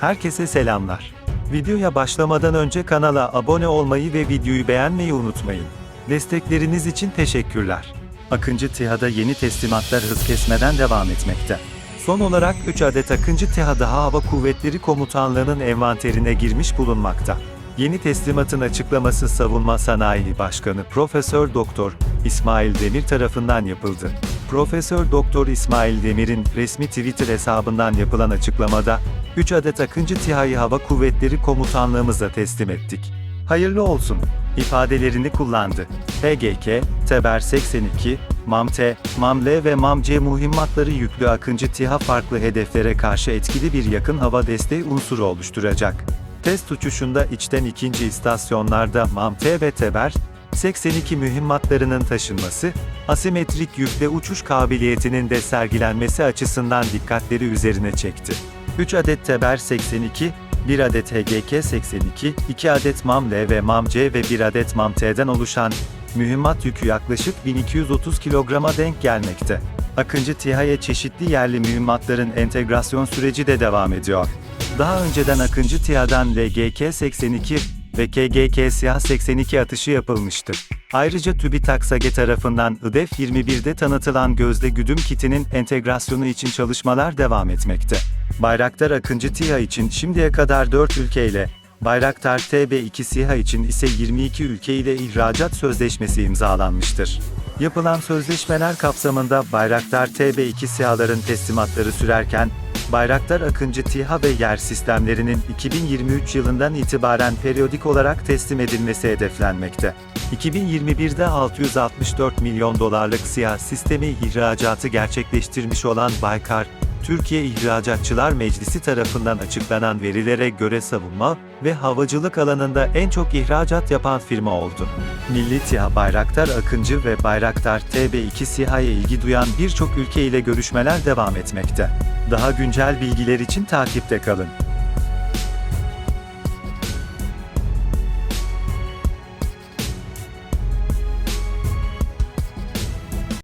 Herkese selamlar. Videoya başlamadan önce kanala abone olmayı ve videoyu beğenmeyi unutmayın. Destekleriniz için teşekkürler. Akıncı TİHA'da yeni teslimatlar hız kesmeden devam etmekte. Son olarak 3 adet Akıncı TİHA daha Hava Kuvvetleri Komutanlığı'nın envanterine girmiş bulunmakta. Yeni teslimatın açıklaması Savunma Sanayi Başkanı Profesör Doktor İsmail Demir tarafından yapıldı. Profesör Doktor İsmail Demir'in resmi Twitter hesabından yapılan açıklamada, 3 adet Akıncı TİHA'yı Hava Kuvvetleri Komutanlığımıza teslim ettik. Hayırlı olsun ifadelerini kullandı. PGK, Teber 82, MAM-T, MAM-L ve MAM-C mühimmatları yüklü Akıncı TİHA farklı hedeflere karşı etkili bir yakın hava desteği unsuru oluşturacak. Test uçuşunda içten ikinci istasyonlarda MAM-T ve Teber, 82 mühimmatlarının taşınması, asimetrik yükle uçuş kabiliyetinin de sergilenmesi açısından dikkatleri üzerine çekti. 3 adet Teber 82, 1 adet HGK 82, 2 adet MAM-L ve MAM-C ve 1 adet MAM-T'den oluşan mühimmat yükü yaklaşık 1230 kilograma denk gelmekte. Akıncı TİHA'ya çeşitli yerli mühimmatların entegrasyon süreci de devam ediyor. Daha önceden Akıncı TİHA'dan LGK-82 ve KGK Siyah 82 atışı yapılmıştı. Ayrıca TÜBİTAK SAGE tarafından IDEF 21'de tanıtılan gözde güdüm kitinin entegrasyonu için çalışmalar devam etmekte. Bayraktar Akıncı TİHA için şimdiye kadar 4 ülkeyle, Bayraktar TB2 SİHA için ise 22 ülke ile ihracat sözleşmesi imzalanmıştır. Yapılan sözleşmeler kapsamında Bayraktar TB2 SİHA'ların teslimatları sürerken, Bayraktar Akıncı TİHA ve yer sistemlerinin 2023 yılından itibaren periyodik olarak teslim edilmesi hedeflenmekte. 2021'de 664 milyon dolarlık SİHA sistemi ihracatı gerçekleştirmiş olan Baykar, Türkiye İhracatçılar Meclisi tarafından açıklanan verilere göre savunma ve havacılık alanında en çok ihracat yapan firma oldu. Milli TİHA Bayraktar Akıncı ve Bayraktar TB2 SİHA'ya ilgi duyan birçok ülke ile görüşmeler devam etmekte. Daha güncel bilgiler için takipte kalın.